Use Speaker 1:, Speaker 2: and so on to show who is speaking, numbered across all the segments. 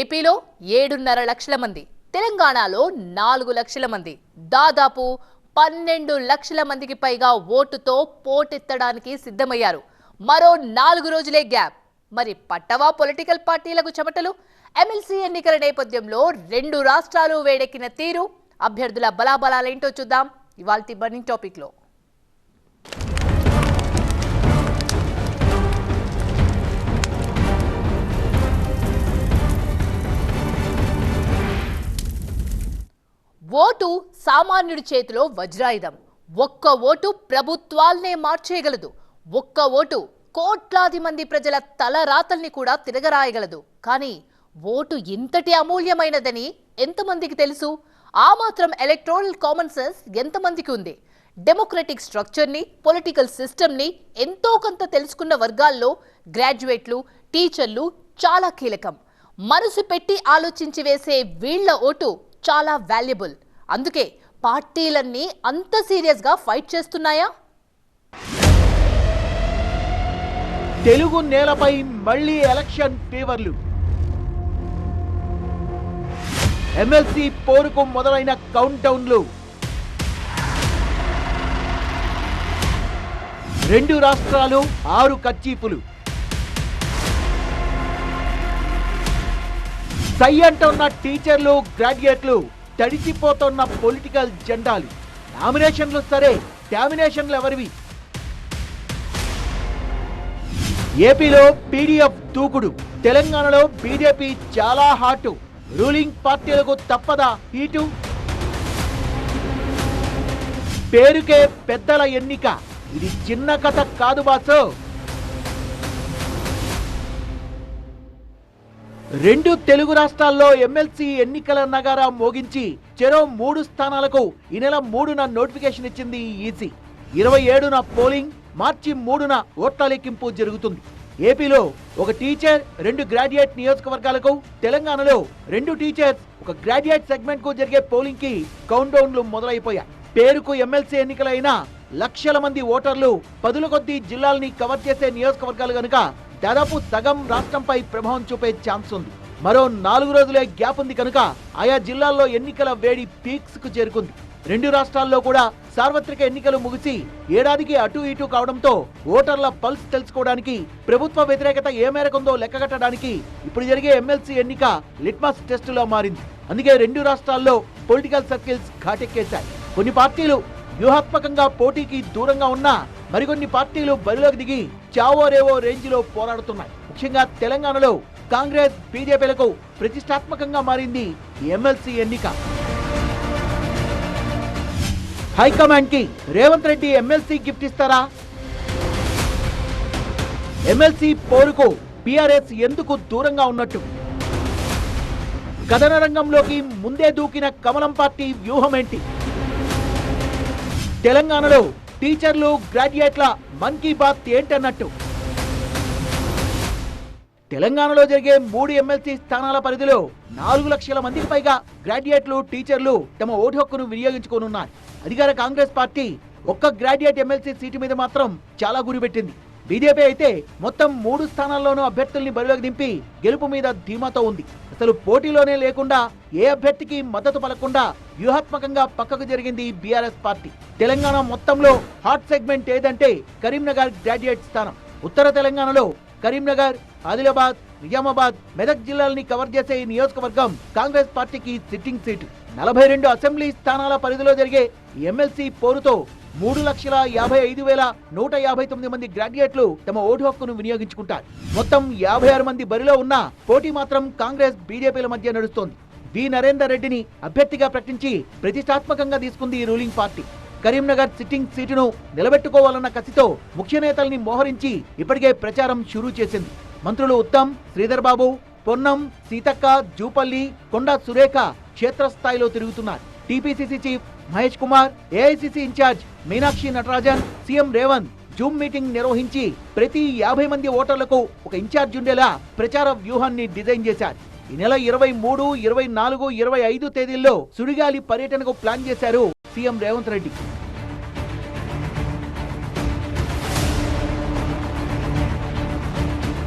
Speaker 1: ఏపీలో ఏడున్నర లక్షల మంది తెలంగాణలో నాలుగు లక్షల మంది దాదాపు పన్నెండు లక్షల మందికి పైగా ఓటుతో పోటెత్తడానికి సిద్ధమయ్యారు. మరో నాలుగు రోజులే గ్యాప్. మరి పట్టవా పొలిటికల్ పార్టీలకు చెమటలు? ఎమ్మెల్సీ ఎన్నికల నేపథ్యంలో రెండు రాష్ట్రాలు వేడెక్కిన తీరు. అభ్యర్థుల బలాబలాలేంటో చూద్దాం. ఇవాల్టి బర్నింగ్ టాపిక్లో. ఓటు సామాన్యుడి చేతిలో వజ్రాయుధం. ఒక్క ఓటు ప్రభుత్వాల్నే మార్చేయగలదు. ఒక్క ఓటు కోట్లాది మంది ప్రజల తల రాతల్ని కూడా తిరగరాయగలదు. కానీ ఓటు ఇంతటి అమూల్యమైనదని ఎంతమందికి తెలుసు? ఆ మాత్రం ఎలక్ట్రానల్ కామన్ సెన్స్ ఎంతమందికి ఉంది? డెమోక్రటిక్ స్ట్రక్చర్ని పొలిటికల్ సిస్టమ్ని ఎంతో కొంత తెలుసుకున్న వర్గాల్లో గ్రాడ్యుయేట్లు టీచర్లు చాలా కీలకం. మనసు పెట్టి ఆలోచించి వేసే వీళ్ళ ఓటు చాలా వాల్యుబుల్ అందుకే పార్టీలన్నీ అంత సీరియస్గా ఫైట్ చేస్తున్నాయా?
Speaker 2: తెలుగు నేలపై మళ్ళీ ఎలక్షన్ ఫీవర్లు. ఎమ్మెల్సీ పోరుకు మొదలైన కౌంట్ డౌన్లు రెండు రాష్ట్రాలు ఆరు కర్చీపులు సై అంటున్న టీచర్లు గ్రాడ్యుయేట్లు తడిచిపోతున్న పొలిటికల్ జెండాలు. నామినేషన్లు సరే టామినేషన్లు ఎవరివి? ఏపీలో పీడీఎఫ్ దూకుడు తెలంగాణలో బీజేపీ చాలా హాటు. రూలింగ్ పార్టీలకు తప్పదా హీటు? పేరుకే పెద్దల ఎన్నిక. ఇది చిన్న కథ కాదు బాసు. రెండు తెలుగు రాష్ట్రాల్లో ఎమ్మెల్సీ ఎన్నికల నగారా మోగించి చెరో మూడు స్థానాలకు ఈ నెల మూడున నోటిఫికేషన్ ఇచ్చింది ఈసీ. ఇరవై ఏడున పోలింగ్ మార్చి మూడున ఓట్ల లెక్కింపు జరుగుతుంది. ఏపీలో ఒక టీచర్ రెండు గ్రాడ్యుయేట్ నియోజకవర్గాలకు తెలంగాణలో రెండు టీచర్స్ ఒక గ్రాడ్యుయేట్ సెగ్మెంట్కు జరిగే పోలింగ్కి కౌంట్ డౌన్లు మొదలైపోయాయి. పేరుకు ఎమ్మెల్సీ ఎన్నికలైన లక్షల మంది ఓటర్లు పదుల కొద్దీ జిల్లాల్ని కవర్ చేసే నియోజకవర్గాలు గనుక దాదాపు సగం రాష్ట్రంపై ప్రభావం చూపే ఛాన్స్ ఉంది. మరో నాలుగు రోజులే గ్యాప్ ఉంది కనుక ఆయా జిల్లాల్లో ఎన్నికల వేడి పీక్స్కు చేరుకుంది. రెండు రాష్ట్రాల్లో కూడా సార్వత్రిక ఎన్నికలు ముగిసి ఏడాదికి అటు ఇటు కావడంతో ఓటర్ల పల్స్ తెలుసుకోవడానికి ప్రభుత్వ వ్యతిరేకత ఏ మేరకుందో లెక్కగట్టడానికి ఇప్పుడు జరిగే ఎమ్మెల్సీ ఎన్నిక లిట్మస్ టెస్టులో మారింది. అందుకే రెండు రాష్ట్రాల్లో పొలిటికల్ సర్కిల్స్ ఘాటెక్కేశాయి. కొన్ని పార్టీలు వ్యూహాత్మకంగా పోటీకి దూరంగా ఉన్నా మరికొన్ని పార్టీలు బరిలోకి దిగి చావోరేవో రేంజ్లో రేంజ్లో పోరాడుతున్నాయి. ముఖ్యంగా తెలంగాణలో కాంగ్రెస్ బీజేపీలకు ప్రతిష్టాత్మకంగా మారింది ఎమ్మెల్సీ ఎన్నిక. హైకమాండ్కి రేవంత్ రెడ్డి ఎమ్మెల్సీ గిఫ్ట్ ఇస్తారా? ఎమ్మెల్సీ పోరుకు బీఆర్ఎస్ ఎందుకు దూరంగా ఉన్నట్టు? కథన రంగంలోకి ముందే దూకిన కమలం పార్టీ వ్యూహం ఏంటి తెలంగాణలో టీచర్లు గ్రాడ్యుయేట్ల మన్ కీ బాత్ ఏంటన్నట్టు. తెలంగాణలో జరిగే మూడు ఎమ్మెల్సీ స్థానాల పరిధిలో నాలుగు లక్షల మందికి పైగా గ్రాడ్యుయేట్లు టీచర్లు తమ ఓటు హక్కును వినియోగించుకోనున్నారు. అధికార కాంగ్రెస్ పార్టీ ఒక్క గ్రాడ్యుయేట్ ఎమ్మెల్సీ సీటు మీద మాత్రం చాలా గురిపెట్టింది. బీజేపీ అయితే మొత్తం మూడు స్థానాల్లోనూ అభ్యర్థుల్ని బరిలోకి దింపి గెలుపు మీద ధీమాతో ఉంది. అసలు పోటీలోనే లేకుండా ఏ అభ్యర్థికి మద్దతు పలకుండా వ్యూహాత్మకంగా పక్కకు జరిగింది బీఆర్ఎస్ పార్టీ. తెలంగాణ మొత్తంలో హాట్ సెగ్మెంట్ ఏదంటే కరీంనగర్ గ్రాడ్యుయేట్ స్థానం. ఉత్తర తెలంగాణలో కరీంనగర్ ఆదిలాబాద్ నిజామాబాద్ మెదక్ జిల్లాల్ని కవర్ చేసే ఈ నియోజకవర్గం కాంగ్రెస్ పార్టీకి సిట్టింగ్ సీటు. నలభై రెండు అసెంబ్లీ స్థానాల పరిధిలో జరిగే ఎమ్మెల్సీ పోరుతో మూడు లక్షల యాభై ఐదు వేల నూట యాభై తొమ్మిది మంది గ్రాడ్యుయేట్లు తమ ఓటు హక్కును వినియోగించుకుంటారు. మొత్తం యాభై ఆరు మంది బరిలో ఉన్న పోటీ మాత్రం కాంగ్రెస్ బీజేపీల మధ్య నడుస్తోంది. వి. నరేందర్ రెడ్డిని అభ్యర్థిగా ప్రకటించి ప్రతిష్టాత్మకంగా తీసుకుంది ఈ రూలింగ్ పార్టీ. కరీంనగర్ సిట్టింగ్ సీటును నిలబెట్టుకోవాలన్న కసితో ముఖ్య నేతల్ని మోహరించి ఇప్పటికే ప్రచారం షురూ చేసింది. మంత్రులు ఉత్తమ్ శ్రీధర్ బాబు పొన్నం సీతక్క జూపల్లి కొండా సురేఖ క్షేత్రస్థాయిలో తిరుగుతున్నారు. TPCC chief Mahesh Kumar AICC incharge Meenakshi Natarajan CM Revanth zoom meeting నిర్వహించి ప్రతి యాభై మంది ఓటర్లకు ఒక ఇన్ఛార్జ్ ఉండేలా ప్రచార వ్యూహాన్ని డిజైన్ చేశారు. ఈ నెల ఇరవై మూడు ఇరవై నాలుగు ఇరవై ఐదు తేదీల్లో సుడిగాలి పర్యటనకు ప్లాన్ చేశారు సీఎం రేవంత్ రెడ్డి.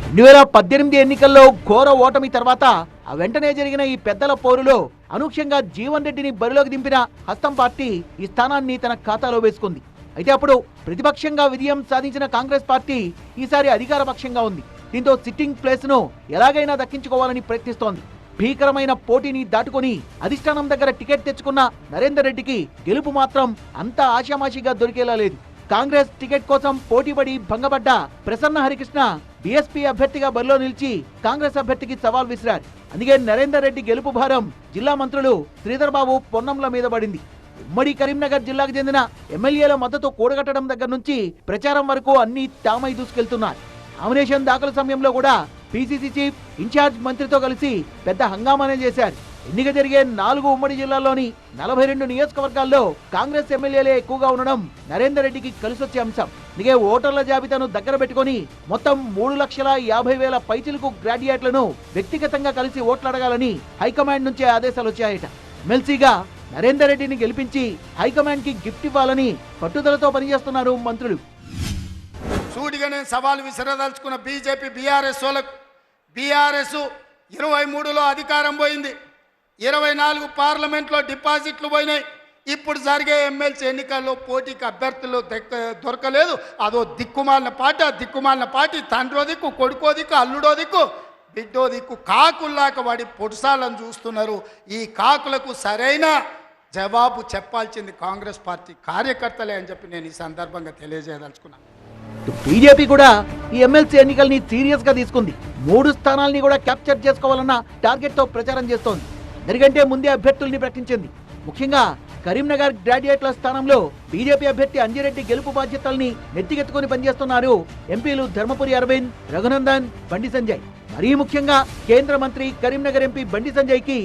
Speaker 2: రెండు వేల పద్దెనిమిది ఎన్నికల్లో ఘోర ఓటమి తర్వాత ఆ వెంటనే జరిగిన ఈ పెద్దల పోరులో అనూహ్యంగా జీవన్ రెడ్డిని బరిలోకి దింపిన హస్తం పార్టీ ఈ స్థానాన్ని తన ఖాతాలో వేసుకుంది. అయితే అప్పుడు ప్రతిపక్షంగా విజయం సాధించిన కాంగ్రెస్ పార్టీ ఈసారి అధికార పక్షంగా ఉంది. దీంతో సిట్టింగ్ ప్లేస్ను ఎలాగైనా దక్కించుకోవాలని ప్రయత్నిస్తోంది. భీకరమైన పోటీని దాటుకొని అధిష్టానం దగ్గర టికెట్ తెచ్చుకున్న నరేందర్ రెడ్డికి గెలుపు మాత్రం అంత ఆశామాషిగా దొరికేలా లేదు. కాంగ్రెస్ టికెట్ కోసం పోటీపడి భంగపడ్డ ప్రసన్న హరికృష్ణ బీఎస్పీ అభ్యర్థిగా బరిలో నిలిచి కాంగ్రెస్ అభ్యర్థికి సవాల్ విసిరారు. అందుకే నరేందర్ రెడ్డి గెలుపు భారం జిల్లా మంత్రులు శ్రీధర్ బాబు పొన్నంల మీద పడింది. ఉమ్మడి కరీంనగర్ జిల్లాకు చెందిన ఎమ్మెల్యేల మద్దతు కూడగట్టడం దగ్గర నుంచి ప్రచారం వరకు అన్ని తామై దూసుకెళ్తున్నారు. నామినేషన్ దాఖలు సమయంలో కూడా పిసిసి చీఫ్ ఇన్ఛార్జ్ మంత్రితో కలిసి పెద్ద హంగామానే చేశారు. ఎన్నిక జరిగే నాలుగు ఉమ్మడి జిల్లాల్లోని నలభై రెండు నియోజకవర్గాల్లో కాంగ్రెస్ ఎమ్మెల్యేలే ఎక్కువగా ఉండడం నరేందర్ రెడ్డికి కలిసొచ్చే అంశం. అందుకే ఓటర్ల జాబితాను దగ్గర పెట్టుకొని మొత్తం మూడు లక్షల యాభై వేల పైచిలకు గ్రాడ్యుయేట్లను వ్యక్తిగతంగా కలిసి ఓట్లడగాలని హైకమాండ్ నుంచే ఆదేశాలు వచ్చాయట. మెల్సీగా నరేందర్ రెడ్డిని గెలిపించి హైకమాండ్కి గిఫ్ట్ ఇవ్వాలని పట్టుదలతో పనిచేస్తున్నారు మంత్రులు.
Speaker 3: సూటిగా నేను సవాల్ విసిరదలుచుకున్న బీజేపీ బీఆర్ఎస్ వాళ్ళకు బీఆర్ఎస్ ఇరవై మూడులో అధికారం పోయింది. ఇరవై నాలుగు పార్లమెంట్లో డిపాజిట్లు పోయినాయి. ఇప్పుడు జరిగే ఎమ్మెల్సీ ఎన్నికల్లో పోటీకి అభ్యర్థులు దక్క దొరకలేదు. అదో దిక్కుమాలిన పార్టీ ఆ దిక్కుమాలిన పార్టీ తండ్రో దిక్కు కొడుకో దిక్కు అల్లుడో దిక్కు బిడ్డో దిక్కు కాకుల్లాక వాడి పొడుసాలను చూస్తున్నారు. ఈ కాకులకు సరైన జవాబు చెప్పాల్సింది కాంగ్రెస్ పార్టీ కార్యకర్తలే అని చెప్పి నేను ఈ సందర్భంగా తెలియజేయదలుచుకున్నాను.
Speaker 2: బీజేపీ కూడా ఈ ఎమ్మెల్సీ ఎన్నికల్ని సీరియస్గా తీసుకుంది. మూడు స్థానాల్ని కూడా క్యాప్చర్ చేసుకోవాలన్న టార్గెట్తో ప్రచారం చేస్తోంది. ఎందుకంటే ముందే అభ్యర్థుల్ని ప్రకటించింది. ముఖ్యంగా కరీంనగర్ గ్రాడ్యుయేట్ల స్థానంలో బీజేపీ అభ్యర్థి అంజిరెడ్డి గెలుపు బాధ్యతల్ని నెత్తికెత్తుకుని పనిచేస్తున్నారు ఎంపీలు ధర్మపురి అరవింద్ రఘునందన్ బండి సంజయ్. మరీ ముఖ్యంగా కేంద్ర మంత్రి కరీంనగర్ ఎంపీ బండి సంజయ్కి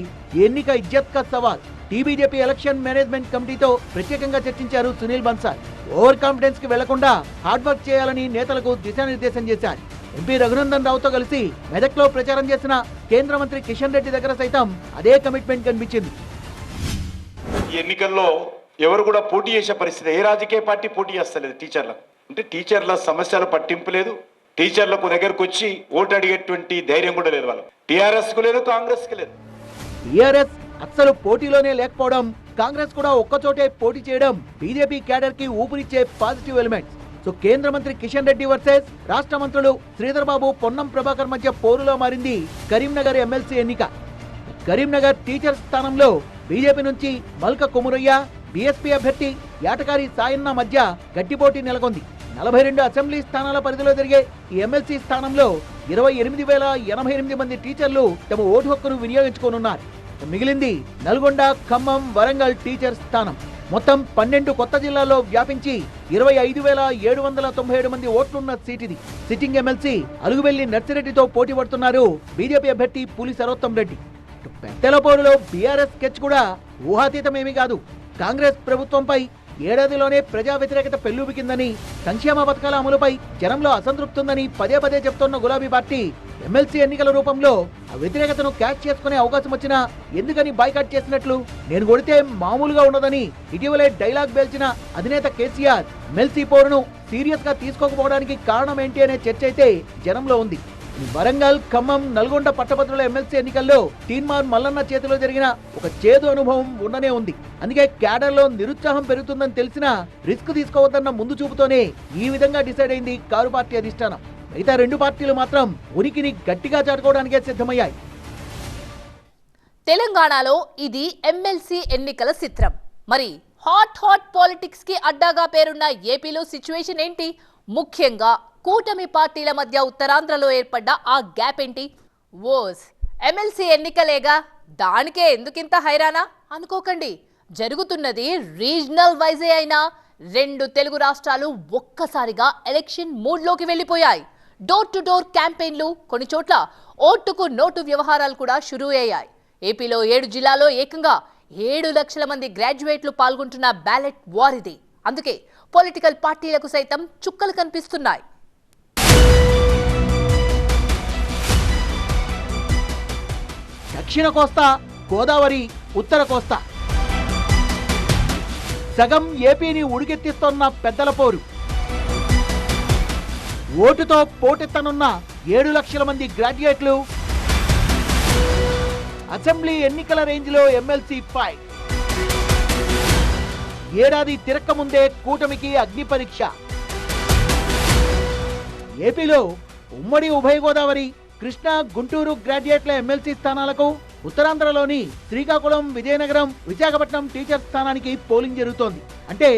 Speaker 2: ఎన్నిక ఇజ్జత్ కా సవాల్. టీబీజేపీ ఎలక్షన్ మేనేజ్మెంట్ కమిటీతో ప్రత్యేకంగా చర్చించారు సునీల్ బన్సాల్. ఓవర్ కాన్ఫిడెన్స్కి వెళ్ళకుండా హార్డ్ వర్క్ చేయాలని నేతలకు దిశానిర్దేశం చేశారు. ఎంపీ రఘునందన్ రావుతో కలిసి మెదక్లో ప్రచారం చేసిన కేంద్ర మంత్రి కిషన్ రెడ్డి దగ్గర సైతం అదే కమిట్మెంట్ కనిపించింది.
Speaker 4: ఈ ఎన్నికల్లో ఎవరు కూడా పోటీ చేసే పరిస్థితి ఏ రాజకీయ పార్టీ పోటీ చేస్తలేదు టీచర్లకు. అంటే టీచర్ల సమస్యలు పట్టింపు లేదు. టీచర్లకు దగ్గరకు వచ్చి ఓటు అడిగేటువంటి ధైర్యం కూడా లేదు వాళ్ళు టీఆర్ఎస్కు లేదు కాంగ్రెస్కు లేదు.
Speaker 2: టీఆర్ఎస్ అస్సలు పోటీలోనే లేకపోవడం కాంగ్రెస్ కూడా ఒక్కచోటే పోటీ చేయడం బీజేపీ క్యాడర్కి ఊపిరిచ్చే పాజిటివ్ ఎలిమెంట్స్. సో కేంద్ర మంత్రి కిషన్ రెడ్డి వర్సెస్ రాష్ట్ర మంత్రులు శ్రీధర్ బాబు పొన్నం ప్రభాకర్ మధ్య పోరులో మారింది కరీంనగర్ ఎమ్మెల్సీ ఎన్నిక. కరీంనగర్ టీచర్ స్థానంలో బీజేపీ నుంచి మల్క కుమురయ్య బీఎస్పీ అభ్యర్థి యాటకారి సాయన్న మధ్య గట్టిపోటీ నెలకొంది. నలభై రెండు అసెంబ్లీ స్థానాల పరిధిలో జరిగే ఈ ఎమ్మెల్సీ స్థానంలో ఇరవై ఎనిమిది వేల ఎనభై ఎనిమిది మంది టీచర్లు తమ ఓటు హక్కును వినియోగించుకోనున్నారు. మిగిలింది నల్గొండ ఖమ్మం వరంగల్ టీచర్ స్థానం. మొత్తం పన్నెండు కొత్త జిల్లాల్లో వ్యాపించి ఇరవై ఐదు వేల ఏడు వందల తొంభై ఏడు మంది ఓట్లున్న సీట్ ఇది సిట్టింగ్ ఎమ్మెల్సీ అలుగువెల్లి నర్సిరెడ్డితో పోటీ పడుతున్నారు బీజేపీ అభ్యర్థి పులి సరోత్తం రెడ్డి. పెద్దలపోరులో పెద్దల పోరులో బీఆర్ఎస్ స్కెచ్ కూడా ఊహాతీతమేమీ కాదు. కాంగ్రెస్ ప్రభుత్వంపై ఏడాదిలోనే ప్రజా వ్యతిరేకత పెల్లుబికిందని సంక్షేమ పథకాల అమలుపై జనంలో అసంతృప్తి ఉందని పదే పదే చెప్తున్న గులాబీ పార్టీ ఎమ్మెల్సీ ఎన్నికల రూపంలో ఆ వ్యతిరేకతను క్యాచ్ చేసుకునే అవకాశం వచ్చినా ఎందుకని బాయ్కాట్ చేసినట్లు? నేను కొడితే మామూలుగా ఉండదని ఇటీవలే డైలాగ్ పేల్చిన అధినేత కేసీఆర్ ఎమ్మెల్సీ పోరును సీరియస్గా తీసుకోకపోవడానికి కారణం ఏంటి అనే చర్చ అయితే జనంలో ఉంది. వరంగల్ ఖమ్మం నల్గొండ పట్టభద్రుల ఎమ్మెల్సీ ఎన్నికల్లో తీన్మార్ మల్లన్న చేతిలో జరిగిన ఒక చేదు అనుభవం ఉండనే ఉంది. అందుకే క్యాడర్లో నిరుత్సాహం పెరుగుతుందని తెలిసినా రిస్క్ తీసుకోవద్దన్న ముందు చూపుతోనే ఈ విధంగా డిసైడ్ అయింది కారు పార్టీ అధిష్టానం. మిగతా రెండు పార్టీలు మాత్రం ఉనికిని గట్టిగా చాటుకోవడానికే సిద్ధమయ్యాయి.
Speaker 1: తెలంగాణలో ఇది ఎమ్మెల్సీ ఎన్నికల చిత్రం. మరి హాట్ హాట్ పాలిటిక్స్కి అడ్డాగా పేరున్న ఏపీలో సిచ్యువేషన్ ఏంటి? ముఖ్యంగా కూటమి పార్టీల మధ్య ఉత్తరాంధ్రలో ఏర్పడ్డ ఆ గ్యాప్ ఏంటి? ఓస్ ఎమ్మెల్సీ ఎన్నికలేగా? దానికే ఎందుకింత హైరానా? అనుకోకండి. జరుగుతున్నది రీజనల్ వైజే అయినా రెండు తెలుగు రాష్ట్రాలు ఒక్కసారిగా ఎలక్షన్ మూడ్లోకి వెళ్ళిపోయాయి. డోర్ టు డోర్ క్యాంపెయిన్లు కొన్ని చోట్ల ఓటుకు నోటు వ్యవహారాలు కూడా షురూ అయ్యాయి ఏపీలో ఏడు జిల్లాలో ఏకంగా ఏడు లక్షల మంది గ్రాడ్యుయేట్లు పాల్గొంటున్న బ్యాలెట్ వారిది. అందుకే పొలిటికల్ పార్టీలకు సైతం చుక్కలు కనిపిస్తున్నాయి.
Speaker 2: దక్షిణ కోస్తా గోదావరి ఉత్తర కోస్తా. సగం ఏపీని ఉడికెత్తిస్తోన్న పెద్దల పోరు. ఓటుతో పోటెత్తనున్న ఏడు లక్షల మంది గ్రాడ్యుయేట్లు. అసెంబ్లీ ఎన్నికల రేంజ్లో ఎమ్మెల్సీ ఫైవ్ ఏడాది తిరక్క ముందే కూటమికి అగ్ని పరీక్ష. ఏపీలో ఉమ్మడి ఉభయ గోదావరి కృష్ణా గుంటూరు గ్రాడ్యుయేట్ల ఎమ్మెల్సీ స్థానాలకు ఉత్తరాంధ్రలోని శ్రీకాకుళం విజయనగరం విశాఖపట్నం టీచర్ స్థానానికి పోలింగ్ జరుగుతోంది. అంటే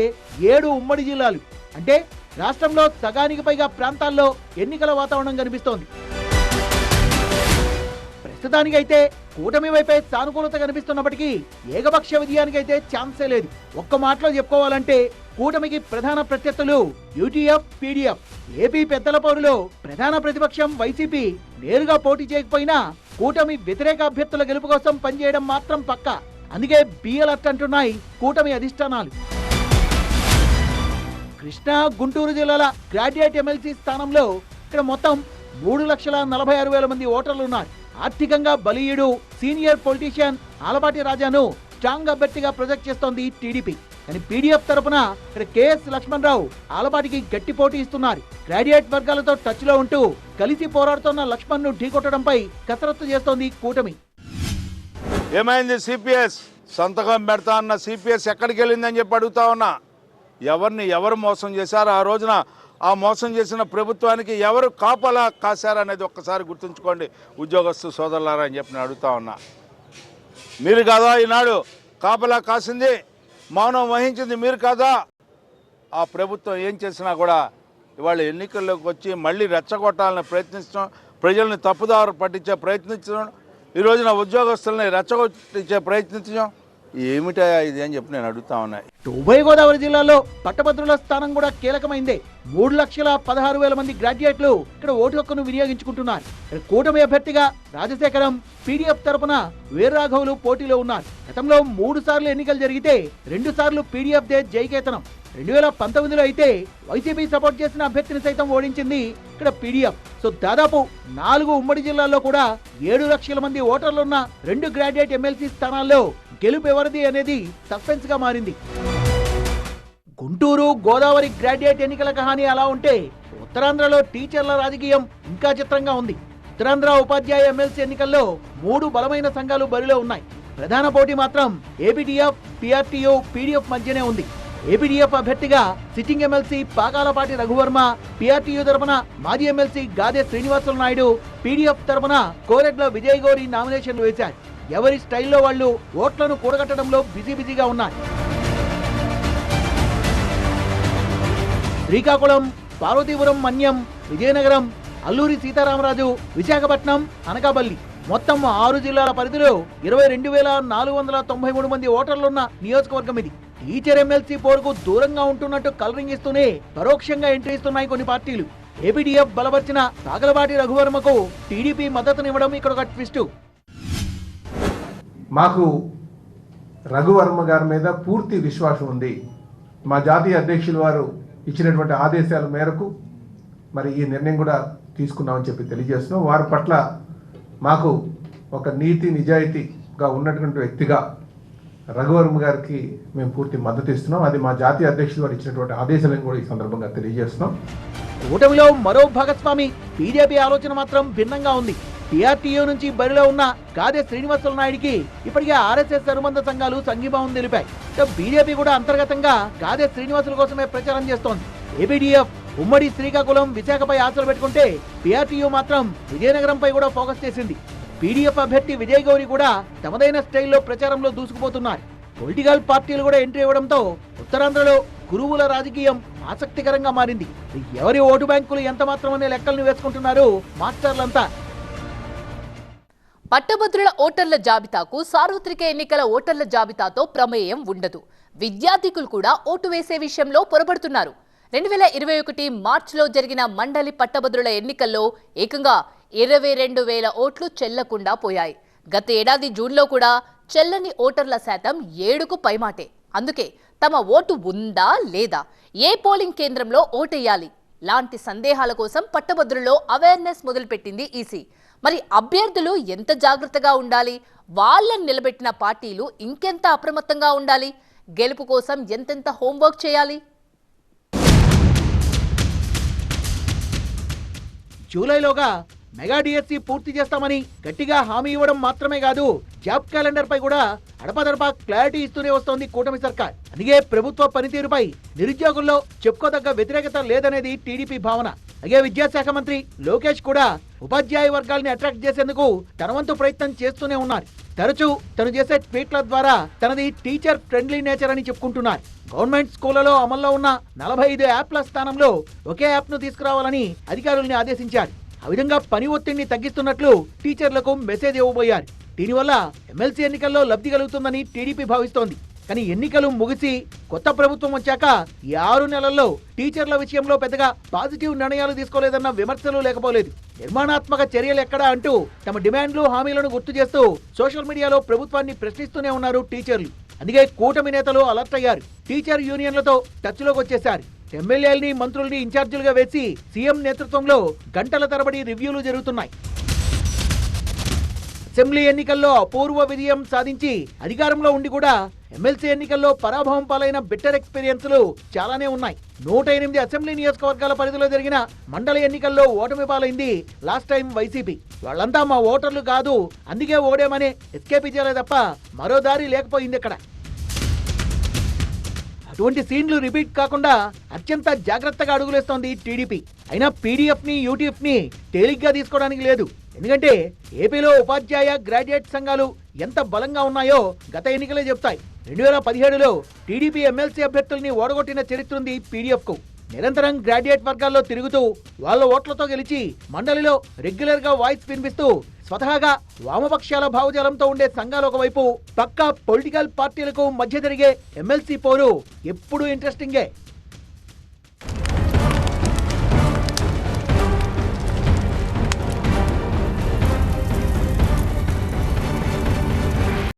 Speaker 2: ఏడు ఉమ్మడి జిల్లాలు. అంటే రాష్ట్రంలో సగానికి పైగా ప్రాంతాల్లో ఎన్నికల వాతావరణం కనిపిస్తోంది. ప్రస్తుతానికైతే కూటమి వైపే సానుకూలత కనిపిస్తున్నప్పటికీ ఏకపక్ష విజయానికైతే ఛాన్సే లేదు. ఒక్క మాటలో చెప్పుకోవాలంటే కూటమికి ప్రధాన ప్రత్యర్థులు యూటీఎఫ్ పీడీఎఫ్ ఏపీ పెద్దల పౌరులో ప్రధాన ప్రతిపక్షం వైసీపీ నేరుగా పోటీ చేయకపోయినా కూటమి వ్యతిరేక అభ్యర్థుల గెలుపు కోసం పనిచేయడం మాత్రం పక్క. అందుకే బిఎల్ అంటున్నాయి కూటమి అధిష్టానాలు. కృష్ణా గుంటూరు జిల్లాల గ్రాడ్యుయేట్ ఎమ్మెల్సీ స్థానంలో ఇక్కడ మొత్తం మూడు లక్షల నలభై ఆరు వేల మంది ఓటర్లు ఉన్నారు. ఆర్థికంగా బలీయుడు సీనియర్ పొలిటీషియన్ ఆలపాటి రాజాను స్ట్రాంగ్ అభ్యర్థిగా ప్రొజెక్ట్ చేస్తోంది టీడీపీ. కానీ పీడీఎఫ్ తరపున ఇక్కడ కేఎస్ లక్ష్మణరావు ఆలపాటికి గట్టి పోటీ ఇస్తున్నారు. గ్రాడ్యుయేట్ వర్గాలతో టచ్లో ఉంటూ కలిసి పోరాడుతున్న లక్ష్మణ్ను ఢీకొట్టడంపై కసరత్తు చేస్తోంది కూటమి.
Speaker 5: ఏమైంది సిపిఎస్? సంతకం పెడతా అన్న సిపిఎస్ ఎక్కడికి వెళ్ళిందని చెప్పి అడుగుతా ఉన్నా. ఎవరిని ఎవరు మోసం చేశారు? ఆ రోజున ఆ మోసం చేసిన ప్రభుత్వానికి ఎవరు కాపలా కాశారనేది ఒక్కసారి గుర్తుంచుకోండి ఉద్యోగస్తు సోదరులారా అని చెప్పి అడుగుతా ఉన్నా. మీరు కదా ఈనాడు కాపలా కాసింది? మౌనం వహించింది మీరు కాదా? ఆ ప్రభుత్వం ఏం చేసినా కూడా ఇవాళ ఎన్నికల్లోకి వచ్చి మళ్ళీ రెచ్చగొట్టాలని ప్రయత్నించడం ప్రజల్ని తప్పుదారు పట్టించే ప్రయత్నించడం ఈ రోజున ఉద్యోగస్తుల్ని రెచ్చగొట్టించే ప్రయత్నించడం ఏమిటా ఇది అని చెప్పి నేను అడుగుతా ఉన్నా.
Speaker 2: ఉభయ గోదావరి జిల్లాలో పట్టభద్రుల స్థానం కూడా కీలకమైందే. మూడు లక్షల పదహారు వేల మంది గ్రాడ్యుయేట్లు ఇక్కడ ఓటు హక్కును వినియోగించుకుంటున్నారు. కూటమి అభ్యర్థిగా రాజశేఖరం పీడీఎఫ్ తరపున వీర్రాఘవులు పోటీలో ఉన్నారు. గతంలో మూడు సార్లు ఎన్నికలు జరిగితే రెండు సార్లు పీడీఎఫ్ దే జయకేతనం. రెండు వేల పంతొమ్మిదిలో అయితే వైసీపీ సపోర్ట్ చేసిన అభ్యర్థిని సైతం ఓడించింది ఇక్కడ పీడీఎఫ్. సో దాదాపు నాలుగు ఉమ్మడి జిల్లాల్లో కూడా ఏడు లక్షల మంది ఓటర్లున్న రెండు గ్రాడ్యుయేట్ ఎమ్మెల్సీ స్థానాల్లో గెలుపు ఎవరిది అనేది సస్పెన్స్గా మారింది. గుంటూరు గోదావరి గ్రాడ్యుయేట్ ఎన్నికల కహాని అలా ఉంటే ఉత్తరాంధ్రలో టీచర్ల రాజకీయం ఇంకా చిత్రంగా ఉంది. ఉత్తరాంధ్ర ఉపాధ్యాయ ఎమ్మెల్సీ ఎన్నికల్లో మూడు బలమైన సంఘాలు బరిలో ఉన్నాయి. ప్రధాన పోటీ మాత్రం ఏపీటీఎఫ్ పిఆర్టీయూ పీడీఎఫ్ మధ్యనే ఉంది. ఏపీడీఎఫ్ అభ్యర్థిగా sitting MLC Pakalapati Raghuvarma PRTU తరపున మాజీ ఎమ్మెల్సీ గాదే శ్రీనివాసులు నాయుడు పీడీఎఫ్ తరపున కోరెడ్ల విజయ్ గౌరి నామినేషన్లు వేశారు. ఎవరి స్టైల్లో వాళ్ళు ఓట్లను కూడగట్టడంలో బిజీ బిజీగా ఉన్నారు శ్రీకాకుళం పార్వతీపురం మన్యం విజయనగరం అల్లూరి సీతారామరాజు విశాఖపట్నం అనకాపల్లి. మొత్తం ఆరు జిల్లాల పరిధిలో ఇరవై రెండు వేల నాలుగు వందల తొంభై మూడు మంది ఓటర్లున్న నియోజకవర్గం ఇది. టీచర్ ఎమ్మెల్సీ పోరుకు దూరంగా ఉంటున్నట్టు కలరింగ్ ఇస్తూనే పరోక్షంగా ఎంట్రీ ఇస్తున్నాయి కొన్ని పార్టీలు. ఏపీడీఎఫ్ బలపరిచిన సాగలబాటి రఘువర్మకు టీడీపీ మద్దతునివ్వడం ఇక్కడ ఒక ట్విస్ట్.
Speaker 6: మాకు రఘువర్మ గారి మీద పూర్తి విశ్వాసం ఉంది. మా జాతీయ అధ్యక్షులు వారు ఇచ్చినటువంటి ఆదేశాల మేరకు మరి ఈ నిర్ణయం కూడా తీసుకున్నామని చెప్పి తెలియజేస్తున్నాం. వారి పట్ల మాకు ఒక నీతి నిజాయితీగా ఉన్నటువంటి వ్యక్తిగా రఘువర్మ గారికి మేము పూర్తి మద్దతు ఇస్తున్నాం. అది మా జాతీయ అధ్యక్షులు వారు ఇచ్చినటువంటి ఆదేశాలను కూడా ఈ సందర్భంగా తెలియజేస్తున్నాం.
Speaker 2: కూటమిలో మరో భాగస్వామి బీజేపీ ఆలోచన మాత్రం భిన్నంగా ఉంది. టీఆర్టీయూ నుంచి బరిలో ఉన్న కాదే శ్రీనివాసులు నాయుడికి ఇప్పటికే ఆర్ఎస్ఎస్ అనుబంధ సంఘాలు సంఘీభావం తెలిపాయి బీజేపీ కూడా అంతర్గతంగా కాదే శ్రీనివాసుల కోసమే ప్రచారం చేస్తోంది. ఏబిడిఎఫ్ ఉమ్మడి శ్రీకాకుళం విశాఖపై ఆశలు పెట్టుకుంటే పీఆర్టీయూ మాత్రం విజయనగరంపై కూడా ఫోకస్ చేసింది. పీడీఎఫ్ అభ్యర్థి విజయ్ గౌరి కూడా తమదైన స్టైల్లో ప్రచారంలో దూసుకుపోతున్నారు. పొలిటికల్ పార్టీలు కూడా ఎంట్రీ ఇవ్వడంతో ఉత్తరాంధ్రలో గురువుల రాజకీయం ఆసక్తికరంగా మారింది. ఎవరి ఓటు బ్యాంకులు ఎంత మాత్రం అనే లెక్కలను వేసుకుంటున్నారు మాస్టర్లంతా
Speaker 1: పట్టభద్రుల ఓటర్ల జాబితాకు సార్వత్రిక ఎన్నికల ఓటర్ల జాబితాతో ప్రమేయం ఉండదు. విద్యార్థికులు కూడా ఓటు వేసే విషయంలో పొరబడుతున్నారు. రెండు వేల ఇరవై ఒకటి మార్చిలో జరిగిన మండలి పట్టభద్రుల ఎన్నికల్లో ఏకంగా ఇరవై రెండు వేల ఓట్లు చెల్లకుండా పోయాయి. గత ఏడాది జూన్లో కూడా చెల్లని ఓటర్ల శాతం ఏడుకు పైమాటే. అందుకే తమ ఓటు ఉందా లేదా ఏ పోలింగ్ కేంద్రంలో ఓటేయాలి? లాంటి సందేహాల కోసం పట్టభద్రుల్లో అవేర్నెస్ మొదలుపెట్టింది ఈసీ. మరి అభ్యర్థులు ఎంత జాగ్రత్తగా ఉండాలి? వాళ్ళని నిలబెట్టిన పార్టీలు ఇంకెంత అప్రమత్తంగా ఉండాలి? గెలుపు కోసం ఎంతెంత హోంవర్క్ చేయాలి?
Speaker 2: జూలైలోగా మెగా డిఎస్సి పూర్తి చేస్తామని గట్టిగా హామీ ఇవ్వడం మాత్రమే కాదు జాబ్ క్యాలెండర్ పై కూడా అడపదడప క్లారిటీ ఇస్తూనే వస్తోంది కూటమి సర్కార్. అందుకే ప్రభుత్వ పనితీరుపై నిరుద్యోగుల్లో చెప్పుకోదగ్గ వ్యతిరేకత లేదనేది టీడీపీ భావన. అలాగే విద్యాశాఖ మంత్రి లోకేష్ కూడా ఉపాధ్యాయ వర్గాల్ని అట్రాక్ట్ చేసేందుకు తనవంతు ప్రయత్నం చేస్తూనే ఉన్నారు. తరచూ తను చేసే ట్వీట్ల ద్వారా తనది టీచర్ ఫ్రెండ్లీ నేచర్ అని చెప్పుకుంటున్నారు. గవర్నమెంట్ స్కూళ్ళలో అమల్లో ఉన్న నలభై ఐదు యాప్ల స్థానంలో ఒకే యాప్ను తీసుకురావాలని అధికారుల్ని ఆదేశించారు. ఆ విధంగా పని ఒత్తిడిని తగ్గిస్తున్నట్లు టీచర్లకు మెసేజ్ ఇవ్వబోయారు. దీనివల్ల ఎమ్మెల్సీ ఎన్నికల్లో లబ్ధి కలుగుతుందని టీడీపీ భావిస్తోంది. కానీ ఎన్నికలు ముగిసి కొత్త ప్రభుత్వం వచ్చాక ఈ ఆరు నెలల్లో టీచర్ల విషయంలో పెద్దగా పాజిటివ్ నిర్ణయాలు తీసుకోలేదన్న విమర్శలు లేకపోలేదు. నిర్మాణాత్మక చర్యలు ఎక్కడా అంటూ తమ డిమాండ్లు హామీలను గుర్తు చేస్తూ సోషల్ మీడియాలో ప్రభుత్వాన్ని ప్రశ్నిస్తూనే ఉన్నారు టీచర్లు. అందుకే కూటమి నేతలు అలర్ట్ అయ్యారు. టీచర్ యూనియన్లతో టచ్లోకి వచ్చేశారు. ఎమ్మెల్యేలని మంత్రుల్ని ఇన్ఛార్జీలుగా వేసి సీఎం నేతృత్వంలో గంటల తరబడి రివ్యూలు జరుగుతున్నాయి. అసెంబ్లీ ఎన్నికల్లో అపూర్వ విజయం సాధించి అధికారంలో ఉండి కూడా ఎమ్మెల్సీ ఎన్నికల్లో పరాభవం పాలైన బెటర్ ఎక్స్పీరియన్స్లు చాలానే ఉన్నాయి. నూట ఎనిమిది అసెంబ్లీ నియోజకవర్గాల పరిధిలో జరిగిన మండల ఎన్నికల్లో ఓటమి పాలైంది లాస్ట్ టైం వైసీపీ. వాళ్ళంతా మా ఓటర్లు కాదు అందుకే ఓడేమని ఎస్కేపీ చేయలే తప్ప మరో దారి లేకపోయింది ఇక్కడ. అటువంటి సీన్లు రిపీట్ కాకుండా అత్యంత జాగ్రత్తగా అడుగులేస్తోంది టీడీపీ. అయినా పీడీఎఫ్ని యూటీఎఫ్ని తేలిగ్గా తీసుకోవడానికి లేదు. ఎందుకంటే ఏపీలో ఉపాధ్యాయ గ్రాడ్యుయేట్ సంఘాలు ఎంత బలంగా ఉన్నాయో గత ఎన్నికలే చెప్తాయి. రెండు వేల పదిహేడులో టీడీపీ ఎమ్మెల్సీ అభ్యర్థుల్ని ఓడగొట్టిన చరిత్ర ఉంది పీడీఎఫ్కు నిరంతరం గ్రాడ్యుయేట్ వర్గాల్లో తిరుగుతూ వాళ్ళ ఓట్లతో గెలిచి మండలిలో రెగ్యులర్గా వాయిస్ వినిపిస్తూ స్వతహాగా వామపక్షాల భావజాలంతో ఉండే సంఘాలు ఒకవైపు పక్కా పొలిటికల్ పార్టీలకు మధ్య జరిగే ఎమ్మెల్సీ పోరు ఎప్పుడూ ఇంట్రెస్టింగే.